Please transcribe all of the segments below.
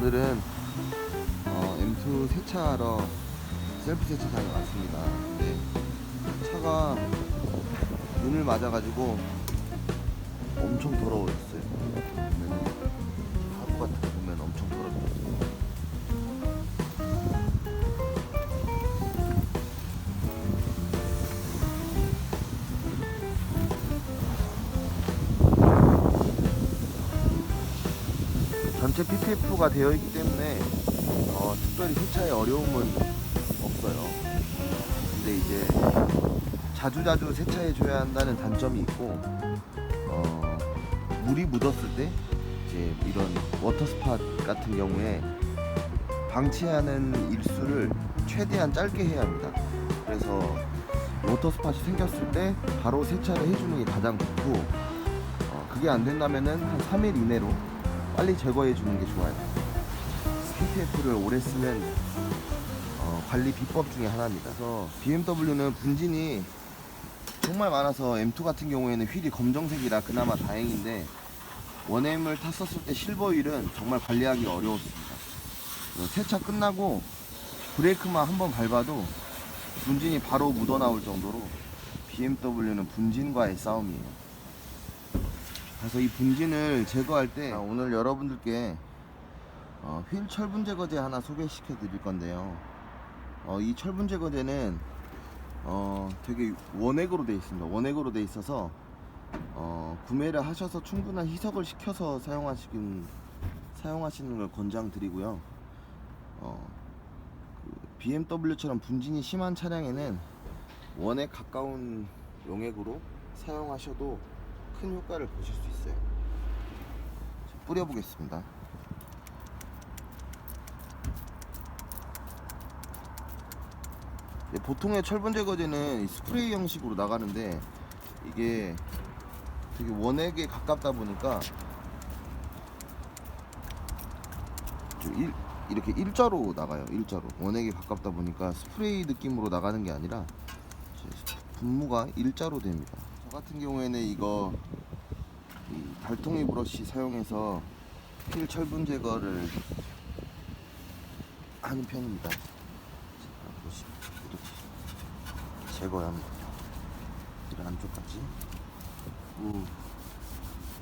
오늘은 어, M2 세차하러 셀프 세차장에 왔습니다. 근데 차가 눈을 맞아가지고 엄청 더러워졌어요. 전체 PPF가 되어 있기 때문에 어, 특별히 세차에 어려움은 없어요. 근데 이제 자주 자주 세차해 줘야 한다는 단점이 있고 어, 물이 묻었을 때 이제 이런 워터 스팟 같은 경우에 방치하는 일수를 최대한 짧게 해야 합니다. 그래서 워터 스팟이 생겼을 때 바로 세차를 해주는 게 가장 좋고 어, 그게 안 된다면은 한 3일 이내로 빨리 제거해 주는 게 좋아요. PPF를 오래 쓰면 어, 관리 비법 중에 하나입니다. 그래서 BMW는 분진이 정말 많아서 M2 같은 경우에는 휠이 검정색이라 그나마 다행인데 원엠을 탔었을 때 실버 휠은 정말 관리하기 어려웠습니다. 세차 끝나고 브레이크만 한번 밟아도 분진이 바로 묻어 나올 정도로 BMW는 분진과의 싸움이에요. 그래서 이 분진을 제거할 때 아, 오늘 여러분들께 어, 휠 철분 제거제 하나 소개시켜 드릴 건데요. 어, 이 철분 제거제는 어, 되게 원액으로 되어 있습니다. 원액으로 되어 있어서 어, 구매를 하셔서 충분한 희석을 시켜서 사용하시긴 사용하시는 걸 권장드리고요. 어, 그 BMW처럼 분진이 심한 차량에는 원액 가까운 용액으로 사용하셔도 큰 효과를 보실 수 있어요. 자, 뿌려보겠습니다. 네, 보통의 철분 제거제는 이 스프레이 형식으로 나가는데 이게 되게 원액에 가깝다 보니까 이렇게 일자로 나가요. 일자로 원액에 가깝다 보니까 스프레이 느낌으로 나가는 게 아니라 분무가 일자로 됩니다. 저 같은 경우에는 이거 이 달통이 브러쉬 사용해서 필 철분 제거를 하는 편입니다. 이렇게 제거해야 합니다. 이 안쪽까지. 오,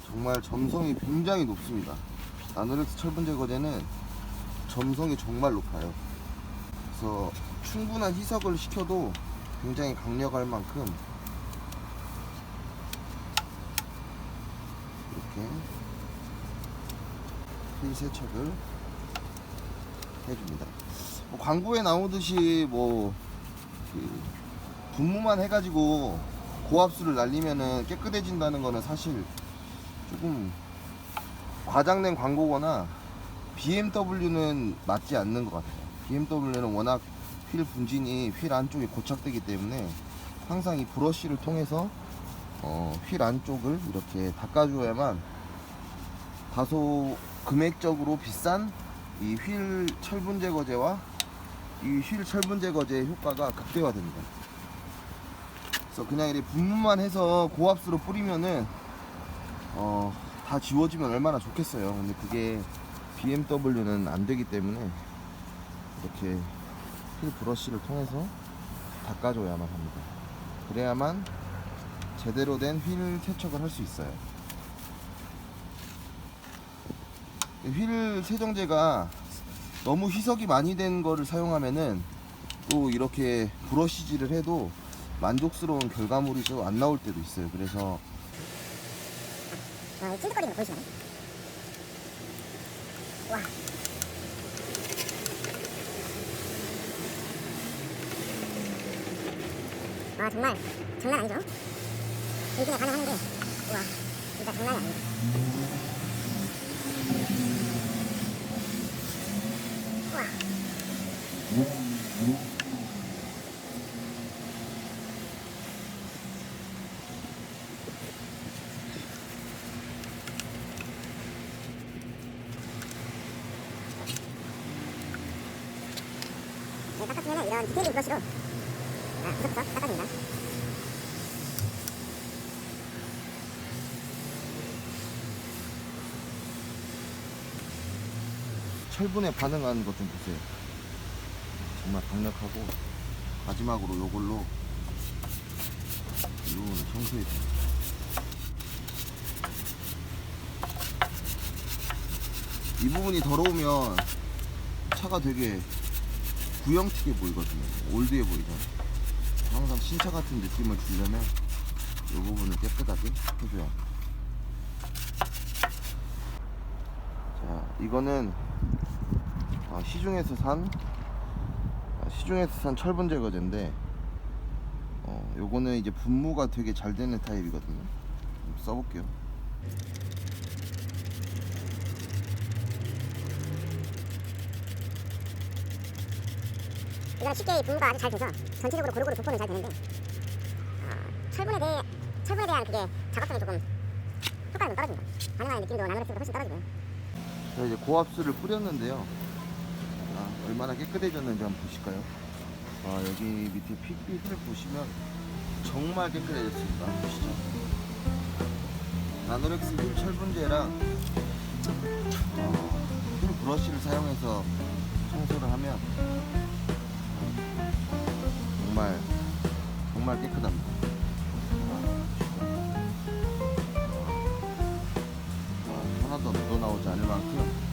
정말 점성이 굉장히 높습니다. 나노렉스 철분 제거제는 점성이 정말 높아요. 그래서 충분한 희석을 시켜도 굉장히 강력할 만큼 이렇게 휠 세척을 해줍니다. 뭐 광고에 나오듯이 뭐 그 분무만 해가지고 고압수를 날리면은 깨끗해진다는 거는 사실 조금 과장된 광고거나 BMW는 맞지 않는 것 같아요. BMW는 워낙 휠 분진이 휠 안쪽에 고착되기 때문에 항상 이 브러쉬를 통해서 어, 휠 안쪽을 이렇게 닦아줘야만 다소 금액적으로 비싼 이 휠 철분 제거제와 이 휠 철분 제거제의 효과가 극대화됩니다. 그래서 그냥 이렇게 분무만 해서 고압수로 뿌리면은 어, 다 지워지면 얼마나 좋겠어요. 근데 그게 BMW는 안 되기 때문에 이렇게 휠 브러쉬를 통해서 닦아줘야만 합니다. 그래야만 제대로 된 휠 세척을 할 수 있어요. 휠 세정제가 너무 희석이 많이 된 거를 사용하면은 또 이렇게 브러쉬질을 해도 만족스러운 결과물이 좀 안 나올 때도 있어요. 그래서 아, 이 찐득거리는 거 보이시나요? 와. 아, 정말 장난 아니죠? 인기가 가능하는데, 와, 진짜 장난이 아닙니다. 와. 네, 닦았으면 이런 디테일링 브러쉬로 아, 구석구석 닦아줍니다. 철분에 반응하는 것 좀 보세요. 정말 강력하고 마지막으로 요걸로 이 부분을 청소해 줍니다. 이 부분이 더러우면 차가 되게 구형튀게 보이거든요. 올드해 보이잖아요. 항상 신차 같은 느낌을 주려면 이 부분을 깨끗하게 해줘야 합니다. 자, 이거는 아, 시중에서 산 아, 시중에서 산 철분 제거제인데 어, 요거는 이제 분무가 되게 잘 되는 타입이거든요. 좀 써볼게요. 이거는 쉽게 이 분무가 아주 잘 돼서 전체적으로 고루고루 도포는 잘 되는데 어, 철분에 대해 철분에 대한 그게 작업성이 조금 효과가 좀 떨어집니다. 반응하는 느낌도 나노렉스보다 훨씬 떨어지고요. 자 이제 고압수를 뿌렸는데요. 아, 얼마나 깨끗해졌는지 한번 보실까요? 아, 여기 밑에 핏빛을 보시면 정말 깨끗해졌습니다. 보시죠. 나노렉스 휠 철분제랑 어, 휠 브러쉬를 사용해서 청소를 하면 정말 정말 깨끗합니다. 아, 하나도 묻어 나오지 않을 만큼